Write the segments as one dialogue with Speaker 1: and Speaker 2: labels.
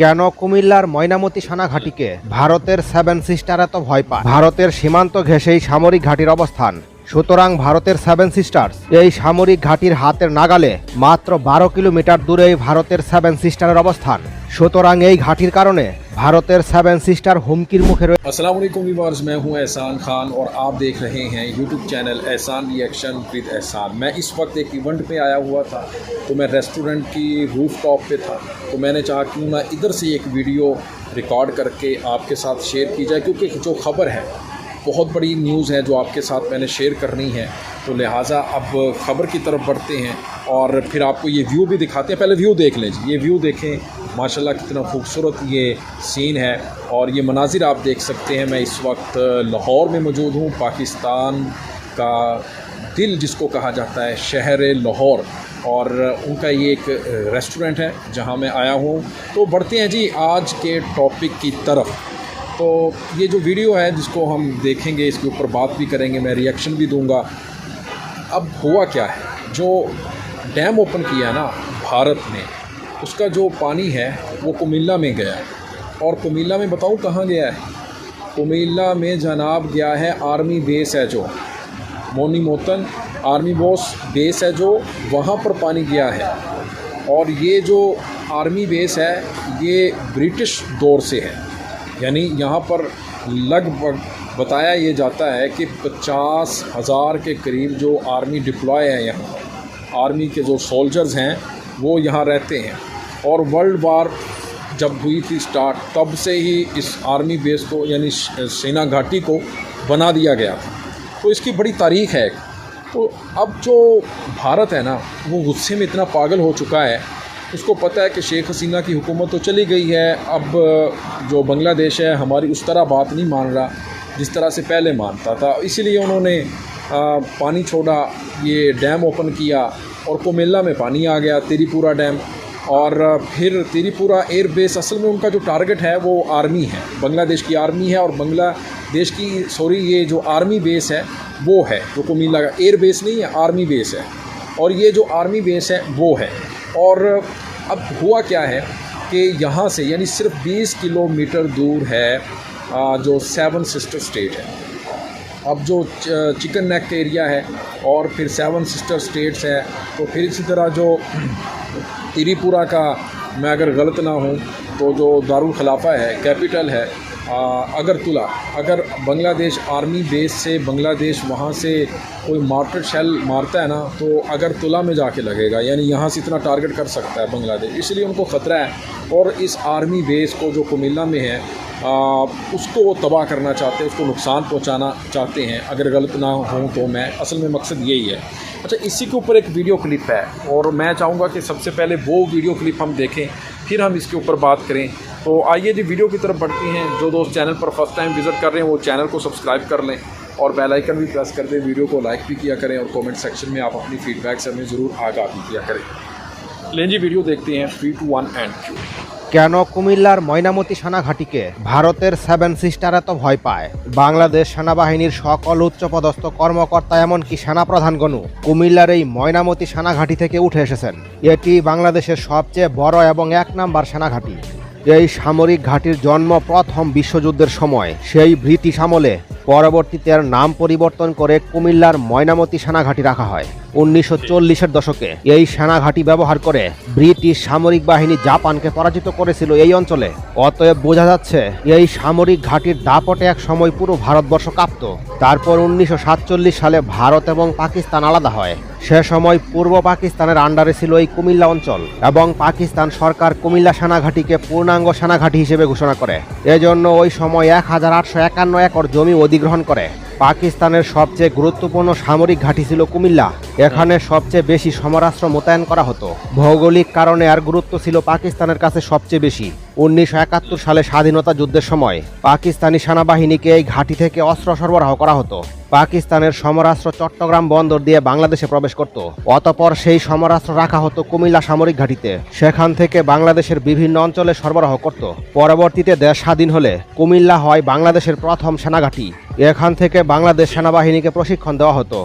Speaker 1: কেন কুমিল্লার ময়নামতি সানাঘাটিকে ভারতের সেভেন সিস্টার এত ভয় পায়। ভারতের সীমান্ত ঘেঁষেই সামরিক ঘাটির অবস্থান। সুতরাং ভারতের সেভেন সিস্টার্স এই সামরিক ঘাঁটির হাতের নাগালে মাত্র বারো কিলোমিটার দূরেই ভারতের সেভেন সিস্টারের অবস্থান। সুতরাং এই ঘাঁটির কারণে بھارتر سیون سسٹر ہوم کی مکھر
Speaker 2: السلام علیکم ویورز میں ہوں احسان خان اور آپ دیکھ رہے ہیں YouTube channel Ehsan reaction with Ehsan میں اس وقت ایک ایونٹ پہ آیا ہوا تھا تو میں ریسٹورنٹ کی روف ٹاپ پہ تھا تو میں نے چاہا کیوں نہ ادھر سے ایک ویڈیو ریکارڈ کر کے آپ کے ساتھ شیئر کی جائے کیونکہ جو خبر ہے بہت بڑی نیوز ہے جو آپ کے ساتھ میں نے شیئر کرنی ہے تو لہٰذا اب خبر کی طرف بڑھتے ہیں اور پھر آپ کو یہ ویو بھی دکھاتے ہیں۔ پہلے ویو دیکھ لیں جی۔ یہ ویو دیکھیں۔ ماشاء اللہ کتنا خوبصورت یہ سین ہے اور یہ مناظر آپ دیکھ سکتے ہیں۔ میں اس وقت لاہور میں موجود ہوں۔ پاکستان کا دل جس کو کہا جاتا ہے، شہر لاہور۔ اور ان کا یہ ایک ریسٹورنٹ ہے جہاں میں آیا ہوں۔ تو بڑھتے ہیں جی آج کے ٹاپک کی طرف۔ تو یہ جو ویڈیو ہے جس کو ہم دیکھیں گے، اس کے اوپر بات بھی کریں گے، میں ریئیکشن بھی دوں گا۔ اب ہوا کیا ہے؟ جو ڈیم اوپن کیا نا بھارت نے، اس کا جو پانی ہے، وہ کمیلا میں گیا ہے۔ اور کمیلا میں بتاؤں کہاں گیا ہے؟ کمیلا میں جناب گیا ہے آرمی بیس ہے جو۔ مونی موتن آرمی بوس بیس ہے جو، وہاں پر پانی گیا ہے۔ اور یہ جو آرمی بیس ہے، یہ برٹش دور سے ہے۔ یعنی یہاں پر لگ بھگ بتایا یہ جاتا ہے کہ پچاس ہزار کے قریب جو آرمی ڈپلوائے ہیں یہاں، آرمی کے جو سولجرز ہیں، وہ یہاں رہتے ہیں۔ اور ورلڈ وار جب ہوئی تھی سٹارٹ تب سے ہی اس آرمی بیس کو یعنی سینا گھاٹی کو بنا دیا گیا تھا۔ تو اس کی بڑی تاریخ ہے۔ تو اب جو بھارت ہے نا، وہ غصے میں اتنا پاگل ہو چکا ہے اس کو پتہ ہے کہ شیخ حسینہ کی حکومت تو چلی گئی ہے، اب جو بنگلہ دیش ہے، ہماری اس طرح بات نہیں مان رہا جس طرح سے پہلے مانتا تھا۔ اسی لیے انہوں نے پانی چھوڑا، یہ ڈیم اوپن کیا اور کومیلا میں پانی آ گیا تیری پورا ڈیم۔ اور پھر تیری پورا ایئر بیس، اصل میں ان کا جو ٹارگٹ ہے، وہ آرمی ہے۔ بنگلہ دیش کی آرمی ہے اور بنگلہ دیش کی، سوری، یہ جو آرمی بیس ہے، وہ ہے۔ جو کومیلا کا ایئر بیس نہیں ہے، آرمی بیس ہے۔ اور یہ جو آرمی بیس ہے، وہ ہے۔ اور اب ہوا کیا ہے کہ یہاں سے یعنی صرف بیس کلو میٹر دور ہے جو سیون سسٹر اسٹیٹ ہے۔ اب جو چکن نیک کے ایریا ہے اور پھر سیون سسٹر اسٹیٹس ہے تو پھر اسی طرح جو تری پورہ کا میں اگر غلط نہ ہوں، تو جو دارالخلافہ ہے، کیپیٹل ہے اگر تلا، اگر بنگلہ دیش آرمی بیس سے بنگلہ دیش وہاں سے کوئی مارٹر شیل مارتا ہے نا، تو اگر تلا میں جا کے لگے گا یعنی یہاں سے اتنا ٹارگٹ کر سکتا ہے بنگلہ دیش، اس لیے ان کو خطرہ ہے۔ اور اس آرمی بیس کو جو کمیلہ میں ہے اس کو وہ تباہ کرنا چاہتے ہیں اس کو نقصان پہنچانا چاہتے ہیں۔ اگر غلط نہ ہوں تو میں، اصل میں مقصد یہی ہے۔ اچھا اسی کے اوپر ایک ویڈیو کلپ ہے اور میں چاہوں گا کہ سب سے پہلے وہ ویڈیو کلپ ہم دیکھیں، پھر ہم اس کے اوپر بات کریں۔ تو آئیے جی ویڈیو کی طرف بڑھتی ہیں۔ جو دوست چینل پر فرسٹ ٹائم وزٹ کر رہے ہیں، وہ چینل کو سبسکرائب کر لیں اور بیل آئیکن بھی پریس کر دیں۔ ویڈیو کو لائک بھی کیا کریں اور کومنٹ سیکشن میں آپ اپنی فیڈ بیک سے ہمیں ضرور آگاہ بھی کیا کریں۔ لیں جی ویڈیو دیکھتے ہیں۔ تھری ٹو ون اینڈ کیو
Speaker 1: কেন কুমিল্লার ময়নামতি সেনাঘাটিকে ভারতের সেভেন সিস্টার এত ভয় পায়? বাংলাদেশ সেনাবাহিনীর সকল উচ্চপদস্থ কর্মকর্তা এমনকি সেনাপ্রধানগণও কুমিল্লার এই ময়নামতি সেনাঘাঁটি থেকে উঠে এসেছেন। এটি বাংলাদেশের সবচেয়ে বড় এবং এক নাম্বার সেনাঘাঁটি। এই সামরিক ঘাঁটির জন্ম প্রথম বিশ্বযুদ্ধের সময়। সেই ব্রিটিশ আমলে পরবর্তীতে এর নাম পরিবর্তন করে কুমিল্লার ময়নামতি সেনাঘাঁটি রাখা হয়। উনিশশো চল্লিশের দশকে এই সেনাঘাঁটি ব্যবহার করে ব্রিটিশ সামরিক বাহিনী জাপানকে পরাজিত করেছিল এই অঞ্চলে। অতএব বোঝা যাচ্ছে, এই সামরিক ঘাঁটির দাপটে এক সময় পুরো ভারতবর্ষ কাঁপত। তারপর উনিশশো সাতচল্লিশ সালে ভারত এবং পাকিস্তান আলাদা হয়। সে সময় পূর্ব পাকিস্তানের আন্ডারে ছিল এই কুমিল্লা অঞ্চল এবং পাকিস্তান সরকার কুমিল্লা সেনাঘাঁটিকে পূর্ণাঙ্গ সেনাঘাঁটি হিসেবে ঘোষণা করে। এজন্য ওই সময় এক হাজার আটশো একান্ন একর জমি অধিগ্রহণ করে। পাকিস্তানের সবচেয়ে গুরুত্বপূর্ণ সামরিক ঘাঁটি ছিল কুমিল্লা। এখানে সবচেয়ে বেশি সমরাস্ত্র মোতায়েন করা হতো। ভৌগোলিক কারণে আর গুরুত্ব ছিল পাকিস্তানের কাছে সবচেয়ে বেশি। উনিশশো একাত্তর সালে স্বাধীনতা যুদ্ধের সময় পাকিস্তানি সেনাবাহিনীকে এই ঘাঁটি থেকে অস্ত্র সরবরাহ করা হতো। পাকিস্তানের সমরাস্ত্র চট্টগ্রাম বন্দর দিয়ে বাংলাদেশে প্রবেশ করত। অতপর সেই সমরাস্ত্র রাখা হতো কুমিল্লা সামরিক ঘাঁটিতে। সেখান থেকে বাংলাদেশের বিভিন্ন অঞ্চলে সরবরাহ করত। পরবর্তীতে দেশ স্বাধীন হলে কুমিল্লা হয় বাংলাদেশের প্রথম সেনাঘাঁটি। এখান থেকে বাংলাদেশ সেনাবাহিনীকে প্রশিক্ষণ দেওয়া হতো।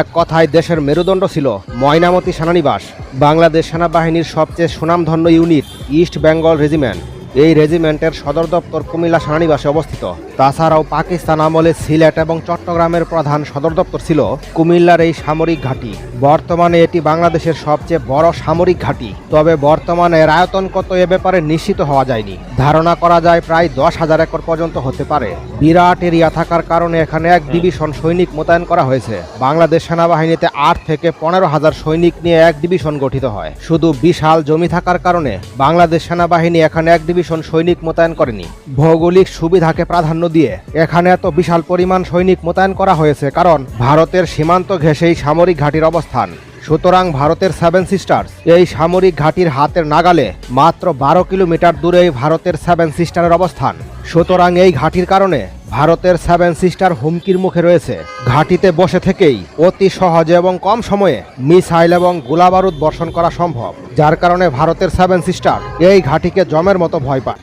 Speaker 1: এক কথায় দেশের মেরুদণ্ড ছিল ময়নামতি সেনানিবাস। বাংলাদেশ সেনাবাহিনীর সবচেয়ে সুনামধন্য ইউনিট, ইস্ট বেঙ্গল রেজিমেন্ট। এই রেজিমেন্টের সদর দপ্তর কুমিল্লা সেনানিবাসে অবস্থিত। তাছাড়াও পাকিস্তান আমলে সিলেট এবং চট্টগ্রামের প্রধান সদর দপ্তর ছিল কুমিল্লার এই সামরিক ঘাঁটি। বর্তমানে এটি বাংলাদেশের সবচেয়ে বড় সামরিক ঘাঁটি। তবে বর্তমানে আয়তন কত এ ব্যাপারে নিশ্চিত হওয়া যায়নি। ধারণা করা যায় প্রায় দশ হাজার একর পর্যন্ত হতে পারে। বিরাট এরিয়া থাকার কারণে এখানে এক ডিভিশন সৈনিক মোতায়েন করা হয়েছে। বাংলাদেশ সেনাবাহিনীতে আট থেকে পনেরো হাজার সৈনিক নিয়ে এক ডিভিশন গঠিত হয়। শুধু বিশাল জমি থাকার কারণে বাংলাদেশ সেনাবাহিনী এখানে এক ডিভিশন সৈনিক মোতায়েন করেনি। ভৌগোলিক সুবিধাকে প্রাধান্য দিয়ে এখানে এত বিশাল পরিমাণ সৈনিক মোতায়েন করা হয়েছে কারণ ভারতের সীমান্ত ঘেঁষেই সামরিক ঘাঁটির অবস্থান। সুতরাং ভারতের সেভেন সিস্টার্স এই সামরিক ঘাঁটির হাতের নাগালে মাত্র বারো কিলোমিটার দূরেই ভারতের সেভেন সিস্টারের অবস্থান। সুতরাং এই ঘাঁটির কারণে ভারতের সেভেন সিস্টার হুমকির মুখে রয়েছে। ঘাটিতে বসে থেকেই অতি সহজে এবং কম সময়ে মিসাইল এবং গোলাবারুদ বর্ষণ করা সম্ভব, যার কারণে ভারতের সেভেন সিস্টার এই ঘাটিকে জমের মতো ভয় পায়।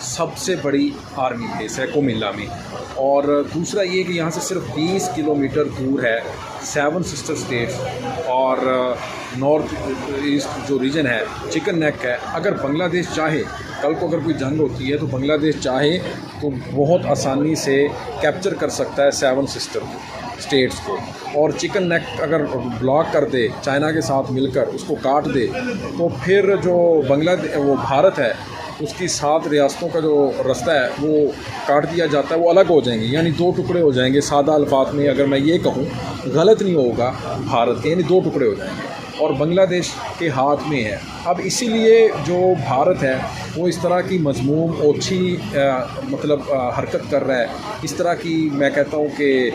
Speaker 2: سب سے بڑی آرمی پلیس ہے کوملہ میں۔ اور دوسرا یہ کہ یہاں سے صرف بیس کلومیٹر دور ہے سیون سسٹر سٹیٹس اور نارتھ ایسٹ جو ریجن ہے چکن نیک ہے۔ اگر بنگلہ دیش چاہے، کل کو اگر کوئی جنگ ہوتی ہے تو بنگلہ دیش چاہے تو بہت آسانی سے کیپچر کر سکتا ہے سیون سسٹر اسٹیٹس کو۔ اور چکن نیک اگر بلاک کر دے، چائنا کے ساتھ مل کر اس کو کاٹ دے، تو پھر جو بنگلہ وہ بھارت ہے اس کی سات ریاستوں کا جو رستہ ہے، وہ کاٹ دیا جاتا ہے، وہ الگ ہو جائیں گے یعنی دو ٹکڑے ہو جائیں گے سادہ الفاظ میں اگر میں یہ کہوں، غلط نہیں ہوگا، بھارت کے یعنی دو ٹکڑے ہو جائیں گے۔ اور بنگلہ دیش کے ہاتھ میں ہے۔ اب اسی لیے جو بھارت ہے، وہ اس طرح کی مضموم، اوچھی مطلب حرکت کر رہا ہے۔ اس طرح کی میں کہتا ہوں کہ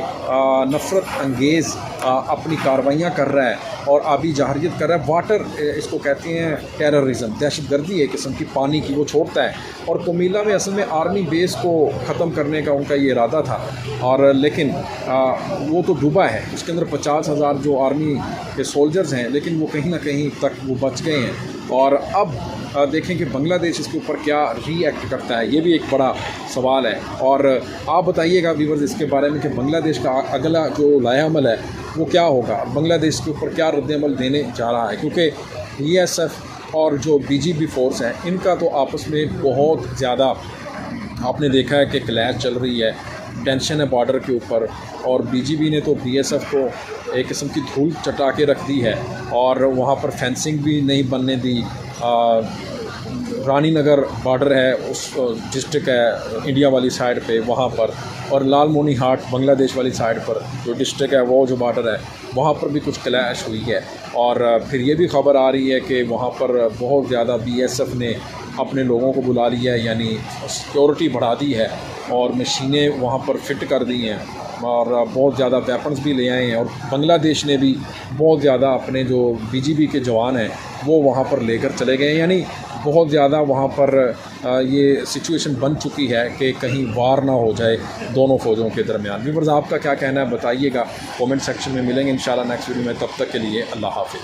Speaker 2: نفرت انگیز اپنی کاروائیاں کر رہا ہے اور آبی جہریت کر رہا ہے۔ واٹر اس کو کہتے ہیں ٹیررزم، دہشت گردی ہے قسم کی پانی کی وہ چھوڑتا ہے۔ اور کومیلا میں اصل میں آرمی بیس کو ختم کرنے کا ان کا یہ ارادہ تھا۔ اور لیکن وہ تو ڈوبا ہے۔ اس کے اندر پچاس ہزار جو آرمی کے سولجرز ہیں، لیکن لیکن وہ کہیں نہ کہیں تک وہ بچ گئے ہیں۔ اور اب دیکھیں کہ بنگلہ دیش اس کے اوپر کیا ری ایکٹ کرتا ہے، یہ بھی ایک بڑا سوال ہے۔ اور آپ بتائیے گا ویورز اس کے بارے میں کہ بنگلہ دیش کا اگلا جو لایا عمل ہے، وہ کیا ہوگا؟ بنگلہ دیش کے اوپر کیا رد عمل دینے جا رہا ہے؟ کیونکہ ای ایس ایف اور جو بی جی پی فورس ہیں، ان کا تو آپس میں بہت زیادہ آپ نے دیکھا ہے کہ کلیش چل رہی ہے۔ ٹینشن ہے بارڈر کے اوپر اور بی جی بی نے تو بی ایس ایف کو ایک قسم کی دھول چٹا کے رکھ دی ہے اور وہاں پر فینسنگ بھی نہیں بننے دی۔ رانی نگر بارڈر ہے، اس ڈسٹرک ہے، انڈیا والی سائڈ پہ، وہاں پر۔ اور لال مونی ہاٹ، بنگلہ دیش والی سائڈ پر جو ڈسٹرک ہے، وہ جو بارڈر ہے، وہاں پر بھی کچھ کلیش ہوئی ہے۔ اور پھر یہ بھی خبر آ رہی ہے کہ وہاں پر بہت زیادہ بی ایس ایف نے اپنے لوگوں کو بلا لیا ہے یعنی سیکیورٹی بڑھا دی ہے اور مشینیں وہاں پر فٹ کر دی ہیں۔ اور بہت زیادہ ویپنز بھی لے آئے ہیں اور بنگلہ دیش نے بھی بہت زیادہ اپنے جو بی جی بی کے جوان ہیں، وہ وہاں پر لے کر چلے گئے ہیں۔ یعنی بہت زیادہ وہاں پر یہ سچویشن بن چکی ہے کہ کہیں وار نہ ہو جائے دونوں فوجوں کے درمیان۔ ویورز آپ کا کیا کہنا ہے؟ بتائیے گا۔ کومنٹ سیکشن میں ملیں گے انشاءاللہ نیکسٹ ویڈیو میں۔ تب تک کے لیے اللہ حافظ۔